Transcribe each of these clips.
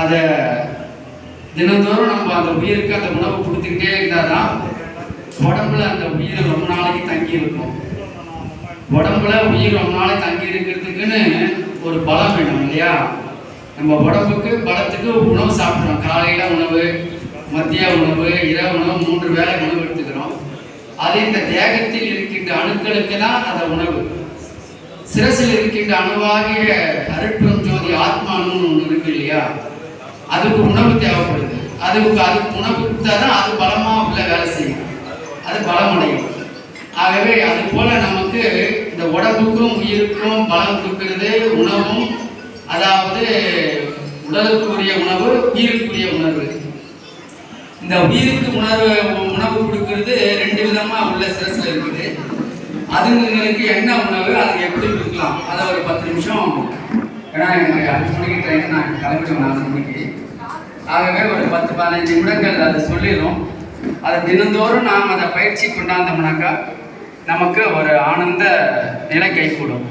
அதை தினந்தோறும் நம்ம அந்த உயிருக்கு அந்த உணவு கொடுத்துக்கிட்டே இருந்தால் தான் உடம்புல அந்த உயிர் ரொம்ப நாளைக்கு தங்கி இருக்கும் உடம்புல உயிர் ரொம்ப நாளைக்கு தங்கி இருக்கிறதுக்குன்னு ஒரு பலம் வேணும் இல்லையா? நம்ம உடம்புக்கு பலத்துக்கு உணவு சாப்பிட்றோம் காலையில் உணவு மதிய உணவு இரவு உணவு மூன்று வேளை உணவு எடுத்துக்கிறோம். அது இந்த தேகத்தில் இருக்கின்ற அணுக்களுக்கு தான் அந்த உணவு. சிரசில் இருக்கின்ற அணுவாகிய அருட்பெரும் ஜோதி ஆத்மானுன்னு ஒன்று இருக்கு இல்லையா? அதுக்கு உணவு தேவைப்படுது. அதுக்கு அதுக்கு உணவு கொடுத்தா தான் அது பலமாக உள்ள வேலை செய்யும். அது பலமடையும் ஆகவே அது போல நமக்கு இந்த உடம்புக்கும் உயிருக்கும் பலம் கொடுக்கிறது உணவும் அதாவது உடலுக்குரிய உணவு உயிருக்குரிய உணர்வு இந்த உயிருக்கு உணர்வு உணவு கொடுக்கிறது ரெண்டு விதமாக உள்ள சிரசில் இருக்குது. அதுங்களுக்கு என்ன உணவு அது எப்படி கொடுக்கலாம்? அதை ஒரு பத்து நிமிஷம் ஏன்னா எனக்கு அஞ்சு மணிக்கு ட்ரெயின் நான் கிளம்பிடுவேன் நாலு மணிக்கு ஆகவே ஒரு பத்து பதினஞ்சு நிமிடங்கள் அதை சொல்லிடும் அதை தினந்தோறும் நாம் அதை பயிற்சி கொண்டாந்தோம்னாக்கா நமக்கு ஒரு ஆனந்த நிலை கைகூடும்.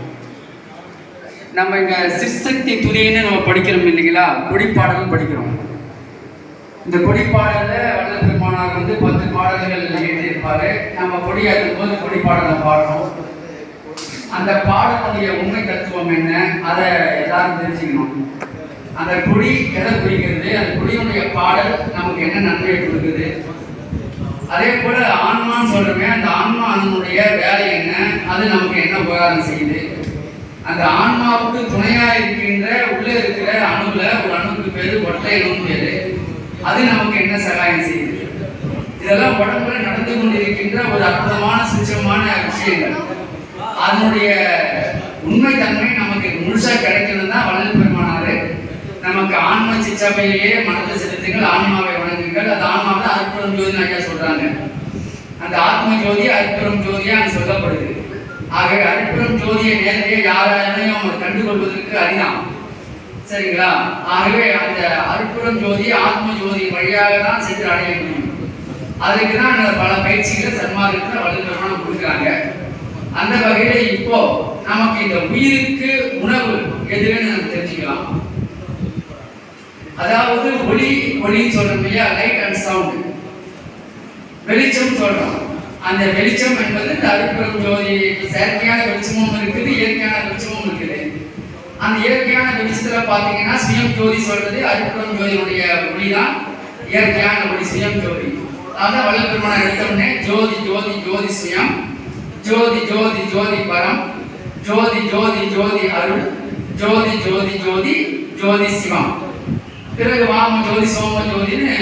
நம்ம இங்கே சிற்சக்தி துதின்னு நம்ம படிக்கிறோம் இல்லைங்களா? கொடிப்பாடலும் படிக்கிறோம். இந்த கொடிப்பாடலில் வள்ளல் பெருமானார் வந்து பத்து பாடல்கள் எழுதியிருப்பாரு. நம்ம கொடியாற்றும் போது கொடிப்பாடலை பாடுறோம். அந்த பாடலுடைய உண்மை தத்துவம் என்ன? அதை எல்லாரும் தெரிஞ்சுக்கணும். அந்த குடி எதை குறிக்கிறது? அந்த குடியினுடைய பாடல் நமக்கு என்ன நன்மையை கொடுக்குது? அதே போல ஆன்மான்னு சொல்றோமே அந்த ஆன்மா அதனுடைய வேலை என்ன? அது நமக்கு என்ன உபகாரம் செய்யுது? அந்த ஆன்மாவுக்கு துணையா இருக்கின்ற உள்ள இருக்கிற அணுல ஒரு அணுக்கு பேரு ஒட்டையணும் பேரு. அது நமக்கு என்ன சகாயம் செய்யுது? இதெல்லாம் உடம்புல நடந்து கொண்டிருக்கின்ற ஒரு அற்புதமான சுச்சமான விஷயங்கள். அதனுடைய உண்மை தன்மை நமக்கு முழுசா கிடைக்கணும்னா வளர்ப்பு நமக்கு ஆன்ம சிச்சபையிலேயே மனதை செலுத்துங்கள் ஆன்மாவை வணங்குங்கள். அது ஆன்மாவை அற்புதம் ஜோதி ஐயா சொல்றாங்க. அந்த ஆத்ம ஜோதி அற்புதம் ஜோதியா அங்கே சொல்லப்படுது. ஆகவே அற்புதம் ஜோதியை நேரடியாக யாராலையும் அவங்க கண்டுகொள்வதற்கு அரிதான் சரிங்களா? ஆகவே அந்த அற்புதம் ஜோதி ஆத்ம ஜோதி வழியாக தான் சென்று அடைய முடியும். அதுக்கு தான் அந்த பல பயிற்சிகளை சன்மார்க்கத்தில் வள்ளல் கொடுக்குறாங்க. அந்த வகையில் இப்போ நமக்கு இந்த உயிருக்கு உணவு எதுன்னு நம்ம தெரிஞ்சுக்கலாம். அதாவது ஒளி ஒளின்னு சொல்றோம் இல்லையா? லைட் அண்ட் சவுண்ட் வெளிச்சம் சொல்றோம். அந்த வெளிச்சம் என்பது இந்த அருட்பெரும் ஜோதி செயற்கையான வெளிச்சமும் இருக்குது இயற்கையான வெளிச்சமும் இருக்குது. அந்த இயற்கையான வெளிச்சத்துல பாத்தீங்கன்னா சுயம் ஜோதி சொல்றது அருட்பெரும் ஜோதியுடைய ஒளி தான் இயற்கையான ஒளி சுயம் ஜோதி. அதான் வள்ளல் எடுத்தோடனே ஜோதி ஜோதி ஜோதி சுயம். ஜோதி ஜோதி ஜோதி பரம். ஜோதி ஜோதி ஜோதி அருள். ஜோதி ஜோதி ஜோதி ஜோதி சிவம். பிறகு வாம ஜோதி சோம ஜோதின்னு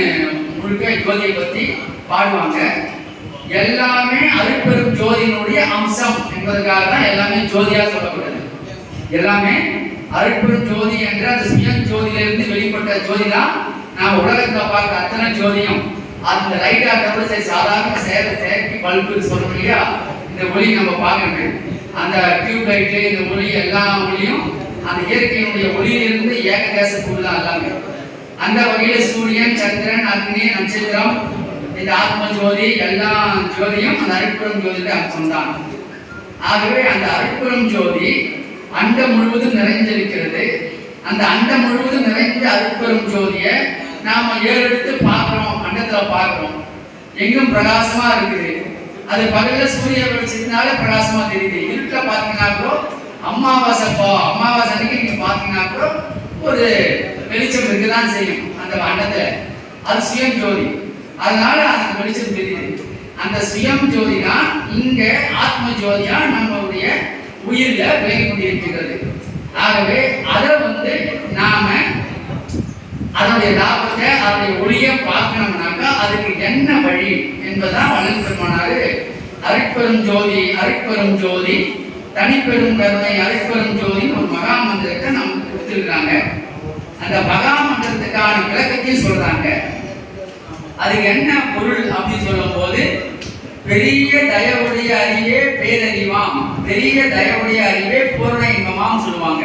முழுக்க ஜோதியை பத்தி பாடுவாங்க. எல்லாமே அருட்பெரும் ஜோதியினுடைய அம்சம் என்பதற்காக தான் எல்லாமே ஜோதியா சொல்லப்படுது. எல்லாமே அருட்பெரும் ஜோதி என்ற அந்த சுயம் ஜோதியிலிருந்து வெளிப்பட்ட ஜோதி தான் நாம் உலகத்துல பார்க்க அத்தனை ஜோதியும். அந்த லைட்டா தவிர சாதாரண சேர செயற்கை பல்பு சொல்றோம் இல்லையா? இந்த ஒளி நம்ம பார்க்கணும் அந்த டியூப் லைட்டு இந்த ஒளி எல்லா ஒளியும் அந்த இயற்கையினுடைய ஒளியிலிருந்து ஏக தேசத்துக்குள்ள எல்லாமே. அந்த வகையில சூரியன் சந்திரன் அக்னி நட்சத்திரம் இந்த ஆத்ம ஜோதி எல்லா ஜோதியும் அந்த அருட்புறம் ஜோதியுடைய அம்சம் தான். ஆகவே அந்த அரிப்புறம் ஜோதி அண்டம் முழுவதும் நிறைந்திருக்கிறது. அந்த அண்டம் முழுவதும் நிறைந்த அருட்பெரும் ஜோதியை நாம ஏறெடுத்து பார்க்கிறோம் அண்டத்துல பார்க்கிறோம். எங்கும் பிரகாசமா இருக்குது. அது பகல்ல சூரிய வெளிச்சத்தினால பிரகாசமா தெரியுது. இருக்க பார்த்தீங்கன்னா கூட அமாவாசை போ அமாவாசை அன்னைக்கு நீங்க பாத்தீங்கன்னா கூட ஒரு வெளிச்சம் இருக்குதான் செய்யும் அந்த அண்டத்துல அது சுயம் ஜோதி. அதனால அந்த வெளிச்சம் தெரியுது. அந்த சுயம் ஜோதி தான் இங்க ஆத்ம ஜோதியா நம்மளுடைய உயிர்ல விலகி கொண்டிருக்கிறது ஆகவே அதை வந்து நாம அதனுடைய லாபத்தை அதனுடைய ஒளியை பார்க்கணும்னாக்கா அதுக்கு என்ன வழி என்பதுதான் வளர்ந்து பெருமானாரு. அரிப்பெரும் ஜோதி அருட்பெரும் ஜோதி தனிப்பெரும் கருணை அருட்பெரும் ஜோதின்னு ஒரு மகா மந்திரத்தை நமக்கு கொடுத்துருக்காங்க. அந்த மகா மந்திரத்துக்கான விளக்கத்தையும் சொல்றாங்க. அது என்ன பொருள் அப்படின்னு சொல்லும் போது பெரிய தயவுடைய அறிவே பேரறிவாம். பெரிய தயவுடைய அறிவே பூரண இன்பமாம் சொல்லுவாங்க.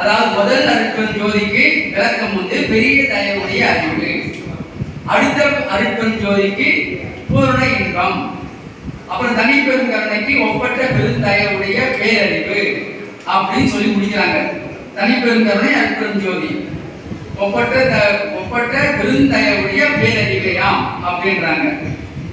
அதாவது முதல் அருட்பெரும் ஜோதிக்கு விளக்கம் வந்து பெரிய தயவுடைய அறிவு. அடுத்த அருட்பெரும் ஜோதிக்கு பூரண இன்பம். அப்புறம் தனிப்பெரும் கருணைக்கு ஒப்பற்ற பெருந்தயவுடைய பேரறிவு அப்படின்னு சொல்லி முடிக்கிறாங்க. தனிப்பெரும் கருணை அருட்பெரும் ஜோதி. ஒப்பற்ற த- ஒப்பற்ற பெருந்தயவுடைய பேரறிவையாம் அப்படின்றாங்க.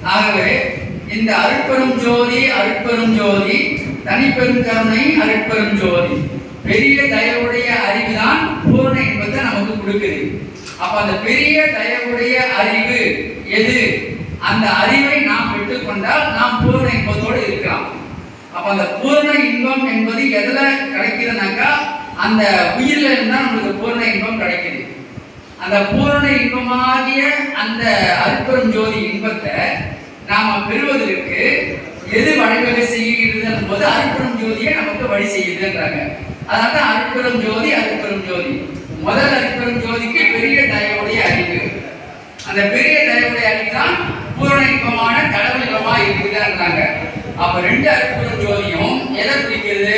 ஆகவே இந்த அருட்பெரும் ஜோதி அருட்பெரும் ஜோதி தனிப்பெரும் கருணை அருட்பெரும் ஜோதி. பெரிய தயவுடைய அறிவு தான் பூரண இன்பத்தை நமக்கு கொடுக்குது. அப்ப அந்த பெரிய தயவுடைய அறிவு எது? அந்த அறிவை நாம் பெற்றுக்கொண்டால் நாம் பூரண இன்பத்தோடு இருக்கலாம். அப்ப அந்த பூரண இன்பம் என்பது எதுல கிடைக்கிறதுனாக்கா அந்த உயிரில் இருந்தால் நம்மளுக்கு பூரண இன்பம் கிடைக்குது. அந்த பூரண இன்பமாகிய அந்த அற்புறம் ஜோதி இன்பத்தை நாம பெறுவதற்கு எது வழிவகை செய்கிறது போது அற்புறம் ஜோதியை நமக்கு வழி செய்யுதுன்றாங்க. அதனால அற்புறம் ஜோதி அற்புறம் ஜோதி. முதல் அற்புறம் ஜோதிக்கு பெரிய தயவுடைய அறிவு. அந்த பெரிய தயவுடைய அறிவு தான் பூரண இன்பமான கடவுள் இன்பமா இருக்குதுன்றாங்க. அப்ப ரெண்டு அற்புறம் ஜோதியும் எதை குறிக்கிறது?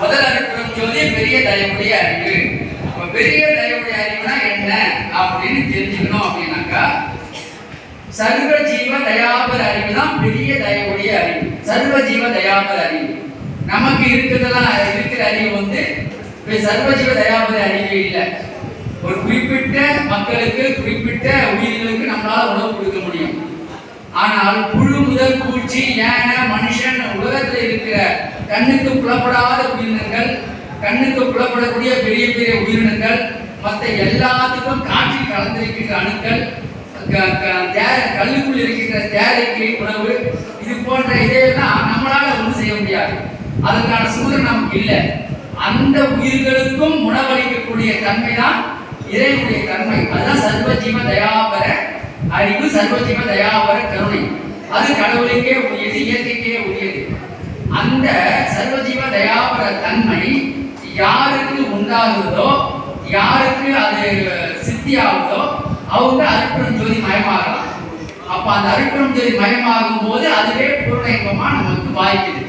முதல் அற்புறம் ஜோதி பெரிய தயவுடைய அறிவு அப்ப பெரிய தயவுடைய அறிவுனா என்ன அப்படின்னு தெரிஞ்சுக்கணும் அப்படின்னாக்கா சர்வ ஜீவ தயாபர அறிவு தான் பெரிய தயவுடைய அறிவு. சர்வ ஜீவ தயாபர அறிவு. நமக்கு இருக்கிறதெல்லாம் இருக்கிற அறிவு வந்து சர்வ ஜீவ தயாபர அறிவு இல்லை. ஒரு குறிப்பிட்ட மக்களுக்கு குறிப்பிட்ட உயிர்களுக்கு நம்மளால உணவு கொடுக்க முடியும். ஆனால் புழு முதல் பூச்சி யானை மனுஷன் உலகத்தில் இருக்கிற கண்ணுக்கு புலப்படாத உயிரினங்கள் கண்ணுக்கு புலப்படக்கூடிய பெரிய பெரிய உயிரினங்கள் மற்ற எல்லாத்துக்கும் காற்றில் கலந்திருக்கின்ற அணுக்கள் க- க- தே- கல்லுக்குள் இருக்கின்ற தேரைக்கு உணவு இது போன்ற இதையெல்லாம் நம்மளால ஒன்றும் செய்ய முடியாது. அதற்கான சூழல் நமக்கு இல்லை. அந்த உயிர்களுக்கும் உணவளிக்கக்கூடிய தன்மை தான் இறைவனுடைய தன்மை. அதுதான் சர்வஜீவ தயாபர அறிவு சர்வஜீவ தயாபர கருணை. அது கடவுளுக்கே உரியது இயற்கைக்கே உரியது. அந்த சர்வஜீவ தயாபர தன்மை யாருக்கு உண்டாகுதோ யாருக்கு அது சித்தியாகுதோ அவங்க அருட்பெரும் ஜோதி மயமாகலாம். அப்ப அந்த அருட்பெரும் ஜோதி மயமாகும் போது அதுவே பூர்ணயமா நமக்கு வாய்க்குது.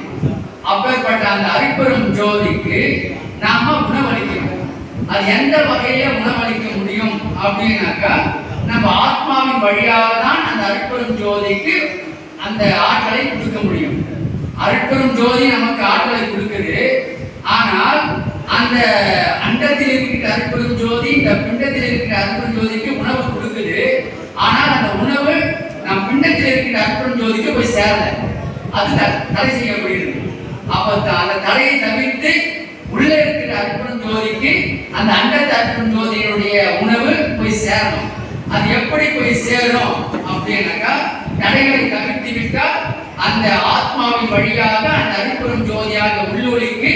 அப்பேற்பட்ட அந்த அருட்பெரும் ஜோதிக்கு நாம உணவளிக்கணும். அது எந்த வகையில உணவளிக்க முடியும் அப்படின்னாக்கா நம்ம ஆத்மாவின் வழியாக தான் அந்த அருட்பெரும் ஜோதிக்கு அந்த ஆற்றலை கொடுக்க முடியும். அருட்பெரும் ஜோதி நமக்கு ஆற்றலை கொடுக்குது. ஆனால் அந்த அண்டத்தில் இருக்கிற அற்புதம் ஜோதி இந்த பிண்டத்தில் இருக்கிற அற்புதம் ஜோதிக்கு உணவு கொடுக்குது. ஆனால் அந்த உணவு நம் பிண்டத்தில் இருக்கிற அற்புதம் ஜோதிக்கு போய் சேரல. அது தடை செய்யப்படுகிறது அப்போ த- அந்த தடையை தவிர்த்து உள்ளே இருக்கிற அற்புதம் ஜோதிக்கு அந்த அண்டத்து அற்புதம் ஜோதியினுடைய உணவு போய் சேரணும். அது எப்படி போய் சேரும் அப்படின்னாக்கா தடைகளை தவிர்த்து விட்டால் அந்த ஆத்மாவின் வழியாக அந்த அற்புதம் ஜோதியாக உள்ளொலிக்கு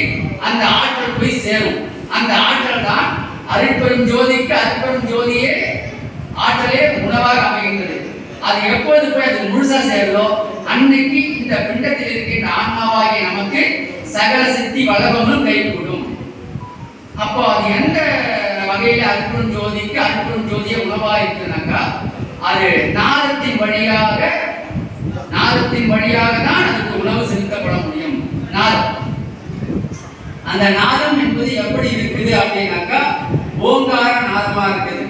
அந்த ஆற்றல் போய் சேரும். அந்த ஆற்றல் தான் அருட்பெரும் ஜோதிக்கு அருட்பெரும் ஜோதியே ஆற்றலே உணவாக அமைகின்றது. அது எப்போது போய் அது முழுசா சேருதோ அன்னைக்கு இந்த பிண்டத்தில் இருக்கின்ற ஆன்மாவாகிய நமக்கு சகல சித்தி வளவமும் கைகூடும். அப்போ அது எந்த வகையில அற்புதம் ஜோதிக்கு அற்புதம் ஜோதியை உணவா இருக்குனாக்கா அது நாதத்தின் வழியாக நாதத்தின் வழியாக தான் அதுக்கு உணவு செலுத்தப்பட முடியும் நாதம் அந்த நாதம் என்பது எப்படி இருக்குது அப்படின்னாக்கா ஓங்கார நாதமா இருக்குது.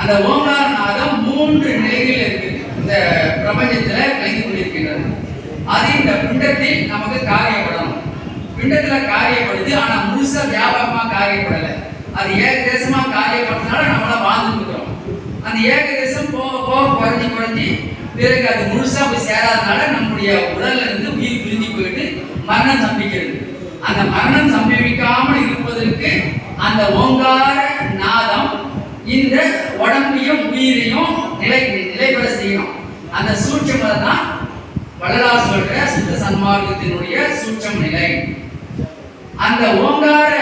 அந்த ஓங்கார நாதம் மூன்று நிலைகள் இருக்குது. இந்த பிரபஞ்சத்துல கலந்து கொண்டிருக்கின்றது. அது இந்த பிண்டத்தில் நமக்கு காரியப்படணும். பிண்டத்துல காரியப்படுது ஆனா முழுசா வியாபகமா காரியப்படல. அது ஏகதேசமா காரியப்படுறதுனால நம்மள வாழ்ந்துட்டு அந்த ஏகதேசம் போக போக குறைஞ்சி குறைஞ்சி பிறகு அது முழுசா போய் சேராதனால நம்முடைய உடல்ல இருந்து உயிர் பிரிஞ்சு போயிட்டு மரணம் சம்பிக்கிறது அந்த மரணம் சம்பவிக்காமல் இருப்பதற்கு அந்த ஓங்கார நாதம் இந்த உடம்பையும் உயிரையும் நிலை நிலைபெற செய்யணும். அந்த சூட்சம் தான் வள்ளலார் சொல்ற சுத்த சன்மார்க்கத்தினுடைய சூட்சம் நிலை. அந்த ஓங்கார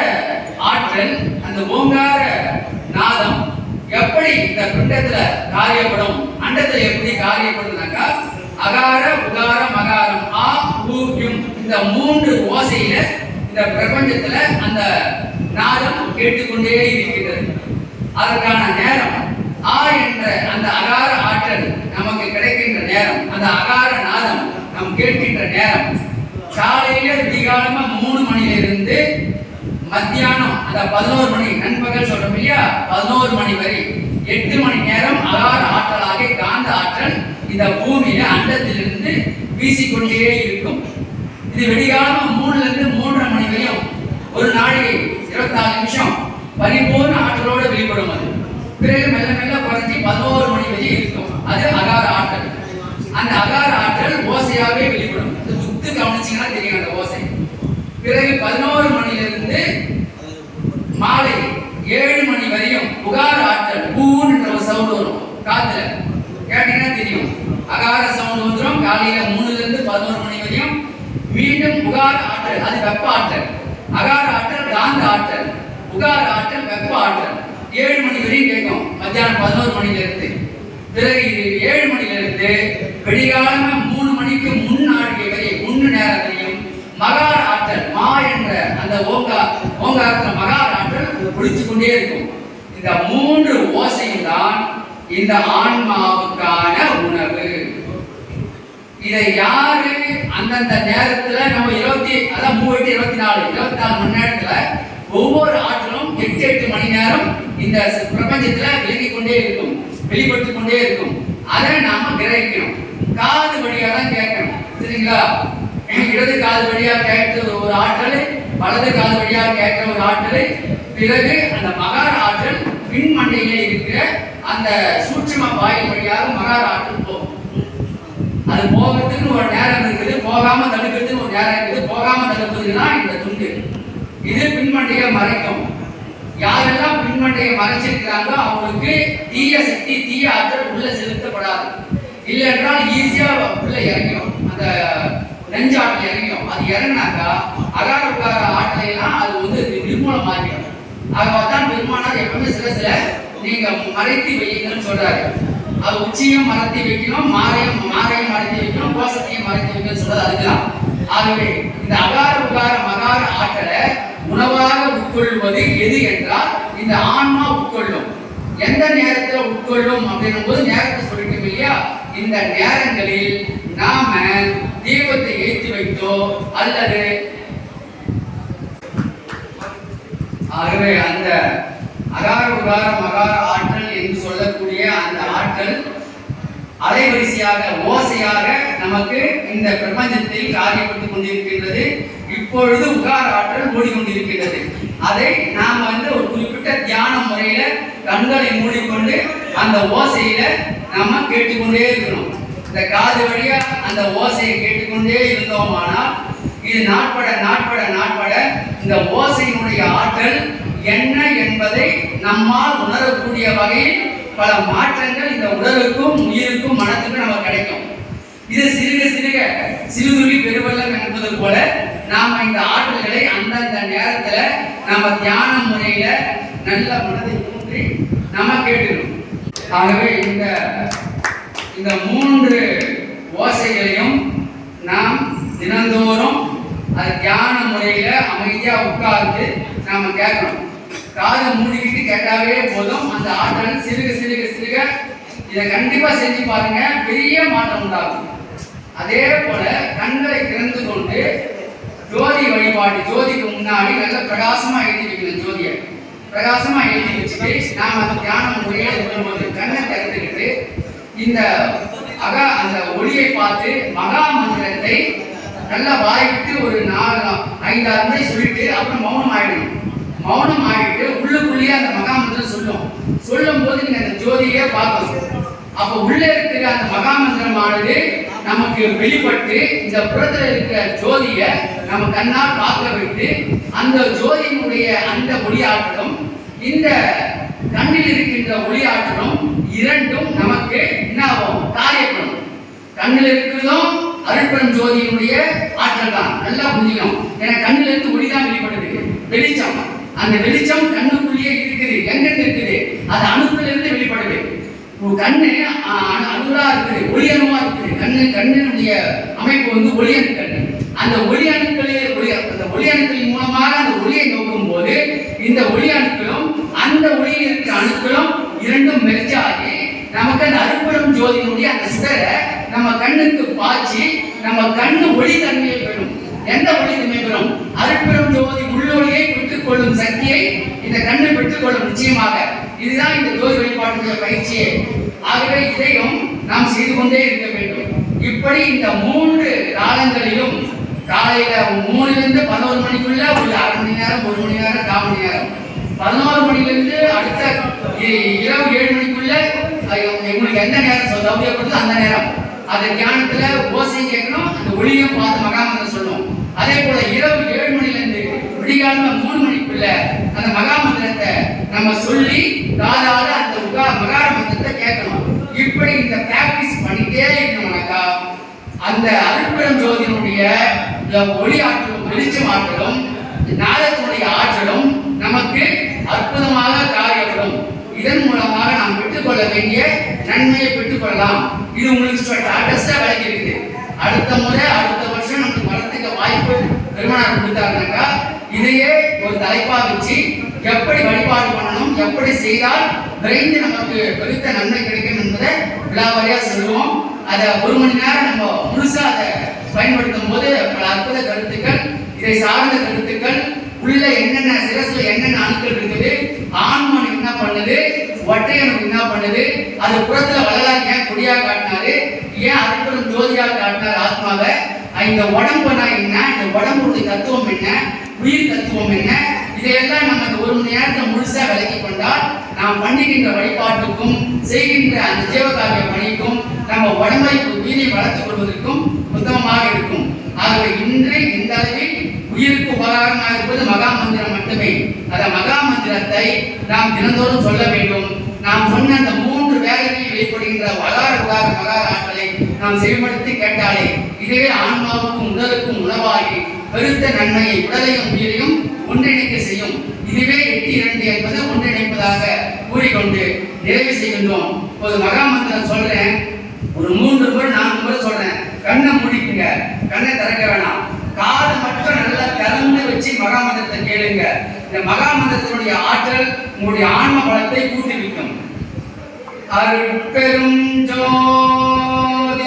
ஆற்றல் அந்த ஓங்கார நாதம் எப்படி இந்த பிண்டத்துல காரியப்படும்? அண்டத்துல எப்படி காரியப்படுதுனாக்கா அகார உகாரம் மகாரம் ஆ ஊ இந்த மூன்று ஓசையில இந்த பிரபஞ்சத்துல அந்த நாதம் கேட்டுக்கொண்டே இருக்கின்றது அதற்கான நேரம் ஆ என்ற அந்த அகார ஆற்றல் நமக்கு கிடைக்கின்ற நேரம் அந்த அகார நாதம் நாம் கேட்கின்ற நேரம். காலையில விடிகாலமா மூணு மணியிலிருந்து இருந்து மத்தியானம் அந்த பதினோரு மணி நண்பகல் சொல்றோம் இல்லையா? பதினோரு மணி வரை எட்டு மணி நேரம் அகார ஆற்றலாக காந்த ஆற்றல் இந்த பூமியில அண்டத்திலிருந்து வீசிக்கொண்டே இருக்கும். இது வெடிகாலம் மூணுல இருந்து மூன்றரை மணி வரையும் ஒரு நாளைக்கு இருபத்தாறு நிமிஷம் பரிபூர்ண ஆற்றலோடு வெளிப்படும் அது. பிறகு மெல்ல மெல்ல குறைஞ்சி பதினோரு மணி வரையும் இருக்கும். அது அகார ஆற்றல். அந்த அகார ஆற்றல் ஓசையாகவே வெளிப்படும். இது உத்து கவனிச்சீங்கன்னா தெரியும் அந்த ஓசை. பிறகு பதினோரு மணியிலிருந்து மாலை ஏழு மணி வரையும் புகார் ஆற்றல் பூன்ற ஒரு சவுண்ட் வரும். காத்துல. கேட்டீங்கன்னா தெரியும். அகார சவுண்ட் வந்துடும் காலையில மூணுல இருந்து பதினோரு மணி மீண்டும் புகார ஆற்றல் அது வெப்ப ஆற்றல். அகார ஆற்றல் காந்த ஆற்றல். புகார் ஆற்றல் வெப்ப ஆற்றல். ஏழு மணி வரையும் கேட்கும். மத்தியானம் பதினோரு மணில இருந்து பிறகு இது ஏழு மணில இருந்து வெடிகாலம மூணு மணிக்கு முன்னாடி வரை முன்னு நேரத்திலையும் மகார ஆற்றல் மா என்ற அந்த ஓங்கா ஓங்காரத்தில் மகார ஆற்றல் ஒழிச்சு கொண்டே இருக்கும். இந்த மூன்று ஓசையும் தான் இந்த ஆன்மாவுக்கான உணவு. இதை யாரு அந்தந்த நேரத்துல நம்ம இருபத்தி அதான் மூணு இருபத்தி நாலு இருபத்தி நாலு மணி நேரத்துல ஒவ்வொரு ஆற்றலும் எட்டு எட்டு மணி நேரம் இந்த பிரபஞ்சத்துல விளங்கிக் கொண்டே இருக்கும் வெளிப்படுத்தி கொண்டே இருக்கும். அதை நாம கிரகிக்கணும். காது வழியா தான் கேட்கணும். சரிங்களா? இடது காது வழியா கேட்கிற ஒரு ஆற்றல் வலது காது வழியா கேட்கிற ஒரு ஆற்றல் பிறகு அந்த மகார ஆற்றல் பின்மண்டையிலே இருக்கிற அந்த சூட்சும வாயில் வழியாக மகார ஆற்றல் போகும் அது போகிறதுக்கு ஒரு நேரம் இருக்குது போகாம தடுக்கிறதுக்கு ஒரு நேரம் இருக்குது போகாம தடுப்பதுன்னா இந்த துண்டு. இது பின்மண்டையை மறைக்கும். யாரெல்லாம் பின்மண்டையை மறைச்சிருக்கிறாங்களோ அவங்களுக்கு தீய சக்தி தீய ஆற்றல் உள்ள செலுத்தப்படாது. இல்லை என்றால் ஈஸியா உள்ள இறங்கிடும். அந்த நெஞ்சாட்டில் இறங்கிடும். அது இறங்கினாக்கா அகார உகார ஆற்றலை எல்லாம் அது வந்து நிர்மூலமாகிடும். தான் பெருமானார் எப்பவுமே சில சில நீங்க மறைத்து வையுங்கன்னு சொல்றாரு. அது உச்சியும் மறைத்து வைக்கணும் மாரையும் மாரையும் மறைத்து வைக்கணும் கோஷத்தையும் மறைத்து வைக்கணும் சொல்றது அதுதான். ஆகவே இந்த அகார உகார மகார ஆற்றலை உணவாக உட்கொள்வது எது என்றால் இந்த ஆன்மா உட்கொள்ளும். எந்த நேரத்துல உட்கொள்ளும் அப்படின்னும் போது நேரத்தை சொல்லிட்டோம் இல்லையா? இந்த நேரங்களில் நாம தீபத்தை ஏற்றி வைத்தோ அல்லது ஆகவே அந்த அகார உகார மகார ஆற்றல் சொல்லக்கூடிய அந்த ஆற்றல் அலைவரிசையாக ஓசையாக நமக்கு இந்த பிரபஞ்சத்தில் காரியப்பட்டுக் கொண்டிருக்கின்றது. இப்பொழுது உகார ஆற்றல் ஓடிக்கொண்டிருக்கின்றது. அதை நாம் வந்து ஒரு குறிப்பிட்ட தியான முறையில கண்களை மூடிக்கொண்டு அந்த ஓசையில நாம கேட்டுக்கொண்டே இருக்கணும். இந்த காது வழியா அந்த ஓசையை கேட்டுக்கொண்டே இருந்தோமானால் இது நாட்பட நாட்பட நாட்பட இந்த ஓசையினுடைய ஆற்றல் என்ன என்பதை நம்மால் உணரக்கூடிய வகையில் பல மாற்றங்கள் இந்த உடலுக்கும் உயிருக்கும் மனத்துக்கும் நமக்கு கிடைக்கும். இது சிறுக சிறுக சிறுதுளி பெருவெள்ளம் என்பது போல நாம் இந்த ஆற்றல்களை அந்தந்த நேரத்துல நம்ம தியான முறையில நல்ல மனதை ஊன்றி நம்ம கேட்டுக்கணும். ஆகவே இந்த இந்த மூன்று ஓசைகளையும் நாம் தினந்தோறும் அது தியான முறையில அமைதியா உட்கார்ந்து நாம கேட்கணும். காதை மூடிக்கிட்டு கேட்டாவே போதும். அந்த ஆற்றல் சிறுக சிறுக சிறுக இதை கண்டிப்பா செஞ்சு பாருங்க. பெரிய மாற்றம் உண்டாகும். அதே போல கண்களை திறந்து கொண்டு ஜோதி வழிபாடு. ஜோதிக்கு முன்னாடி நல்ல பிரகாசமா எழுதி வைக்கணும் ஜோதியை. பிரகாசமா எழுதி வச்சுட்டு நாம அந்த தியான முறையை இருக்கும்போது கண்ணை திறந்துக்கிட்டு இந்த அக அந்த ஒளியை பார்த்து மகா மந்திரத்தை நல்லா வாய்விட்டு ஒரு நாலு ஐந்தாறு முறை சொல்லிட்டு அப்புறம் மௌனம் ஆயிடணும் மௌனம் ஆகிட்டு உள்ளுக்குள்ளேயே அந்த மகாமந்திரம் சொல்லும். சொல்லும் போது நீங்க அந்த ஜோதியே பார்க்கணும். அப்ப உள்ளே இருக்கிற அந்த மகாமந்திரமானது நமக்கு வெளிப்பட்டு இந்த புறத்துல இருக்கிற ஜோதிய நம்ம கண்ணால் பார்க்க வைத்து அந்த ஜோதியினுடைய அந்த ஒளியாற்றலும் இந்த கண்ணில் இருக்கின்ற ஒளியாற்றலும் இரண்டும் நமக்கு என்ன ஆகும்? காரியப்படும் கண்ணில் இருக்கிறதும் அருட்பெரும் ஜோதியினுடைய ஆற்றல் தான் நல்லா புரிஞ்சுக்கணும். ஏன்னா கண்ணில் இருந்து ஒளி தான் வெளிப்படுது. வெளிச்சம். அந்த வெளிச்சம் கண்ணுக்குள்ளேயே இருக்குது. எங்க இருக்குது அது அணுப்பிலிருந்து இருந்து வெளிப்படுது. உன் கண்ணு அணு- அணுவா இருக்குது. ஒளியணுமா இருக்குது. கண்ணு கண்ணினுடைய அமைப்பு வந்து ஒளியணு கண்ணு அந்த ஒளி அணுக்களே ஒளி அந்த ஒளி அணுக்களின் மூலமாக அந்த ஒளியை நோக்கும் போது இந்த ஒளி அணுக்களும் அந்த ஒளியில் இருக்கிற அணுக்களும் இரண்டும் மெர்ஜாகி நமக்கு அந்த அருட்பெரும் ஜோதியினுடைய அந்த சிதரை நம்ம கண்ணுக்கு பாய்ச்சி நம்ம கண்ணு ஒளி தன்மையை பெறும். எந்த ஒளி தன்மை பெறும்? அருட்பெரும் கொள்ளும் சக்தியை இந்த கண்ணு பெற்றுக்கொள்ளும் நிச்சயமாக. இதுதான் இந்த ஜோதி வழிபாட்டுடைய பயிற்சியே. ஆகவே இதையும் நாம் செய்து கொண்டே இருக்க வேண்டும். இப்படி இந்த மூன்று காலங்களிலும் காலையில மூணுல இருந்து பதினோரு மணிக்குள்ள ஒரு அரை மணி நேரம் ஒரு மணி நேரம் கால் மணி நேரம். பதினோரு மணில இருந்து அடுத்த இரவு ஏழு மணிக்குள்ள ஐயோ, உங்களுக்கு எந்த நேரம் சௌகரியப்படுதோ அந்த நேரம். அந்த தியானத்துல ஓசையும் கேட்கணும் அந்த ஒளியும் பார்த்து மகாமந்திரம் சொல்லணும் அதே போல இரவு ஏழு மணில இருந்து மூணு மூணு மணிக்குள்ள அந்த மகாமந்திரத்தை நம்ம சொல்லி தாராள அந்த உகா மகார மந்திரத்தை கேட்கணும். இப்படி இந்த பிராக்டிஸ் பண்ணிட்டே இருக்கணும்னாக்கா அந்த அருட்பெரும் ஜோதியினுடைய இந்த ஒளி ஆற்றலும் வெளிச்சம் ஆற்றலும் நாதத்தினுடைய ஆற்றலும் நமக்கு அற்புதமாக காரியப்படும். இதன் மூலமாக நாம் பெற்றுக்கொள்ள வேண்டிய நன்மையை பெற்றுக்கொள்ளலாம். இது உங்களுக்கு டாட்டஸ்டா விளக்கி இருக்குது அடுத்த முறை அடுத்த வருஷம் நமக்கு வரத்துக்கு வாய்ப்பு பெருமானார் கொடுத்தாருனாக்கா இதையே ஒரு தலைப்பா வச்சு எப்படி வழிபாடு பண்ணணும் எப்படி செய்தால் விரைந்து நமக்கு பெருத்த நன்மை கிடைக்கும் என்பதை விழாவாரியா சொல்லுவோம். அதை ஒரு மணி நேரம் நம்ம முழுசா அதை பயன்படுத்தும் போது பல அற்புத கருத்துக்கள் இதை சார்ந்த கருத்துக்கள் உள்ள என்னென்ன சிரசுல என்னென்ன அணுக்கள் இருக்குது ஆண்மன் என்ன பண்ணுது ஒற்றையனுக்கு என்ன பண்ணுது அது புறத்துல வளராக ஏன் கொடியா காட்டினாரு ஏன் அதுக்கு ஜோதியா காட்டினார் ஆத்மாவை இந்த உடம்புனா என்ன? இந்த உடம்புடைய தத்துவம் என்ன? உயிர் தத்துவம் என்ன? இதையெல்லாம் நம்ம இந்த ஒரு மணி நேரத்தை முழுசா விலக்கி கொண்டால் நாம் பண்ணுகின்ற வழிபாட்டுக்கும் செய்கின்ற அந்த ஜீவகாரிய பணிக்கும் நம்ம உடம்பை உயிரை வளர்த்துக் கொள்வதற்கும் உத்தமமாக இருக்கும். ஆகவே இன்று இந்த அளவில் உயிருக்கு உபகாரமாக இருப்பது மகா மந்திரம் மட்டுமே. அந்த மகா மந்திரத்தை நாம் தினந்தோறும் சொல்ல வேண்டும். நாம் சொன்ன அந்த மூன்று வேலைகளில் வெளிப்படுகின்ற வகார உகார மகார ஆற்றலை நாம் செயல்படுத்தி கேட்டாலே இதுவே ஆன்மாவுக்கும் உடலுக்கும் உணவாகி பெருத்த நன்மையை உடலையும் உயிரையும் ஒன்றிணைக்க செய்யும். இதுவே எட்டு இரண்டு என்பது ஒன்றிணைப்பதாக கூறிக்கொண்டு நிறைவு செய்கின்றோம். ஒரு மகாமந்திரம் சொல்றேன். ஒரு மூன்று முறை நான்கு முறை சொல்றேன். கண்ணை மூடிக்குங்க. கண்ணை திறக்க வேணாம். காது மட்டும் நல்லா திறந்து வச்சு மகாமந்திரத்தை கேளுங்க. இந்த மகாமந்திரத்தினுடைய ஆற்றல் உங்களுடைய ஆன்ம பலத்தை கூட்டுவிக்கும் அருட்பெரும் ஜோதி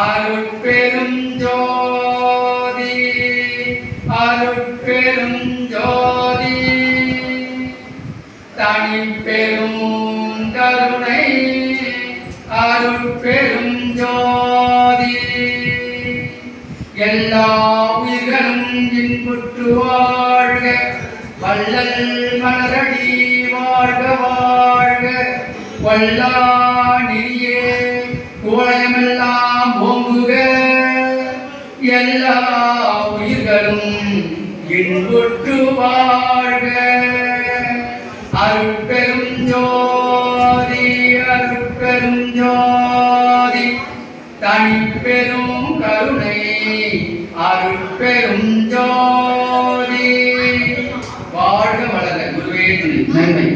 அருட்பெரும் ஜோதி அருட்பெரும் ஜோதி. தனி பெரும் கருணை அருட்பெரும் ஜோதி. எல்லா உயிர்களும் இன்புற்று வாழ்க வள்ளல் மலரடி வாழ்க வாழ்க. வல்லா நெறியே கோலமெல்லாம் ஓங்குக. எல்லா உயிர்களும் இன்புற்று வாழ்க. அருட்பெரும் ஜோதி அருட்பெரும் ஜோதி. தனிப்பெரும் கருணை அருட்பெரும் ஜோதி. வாழ்க வளர குருவே. நன்மை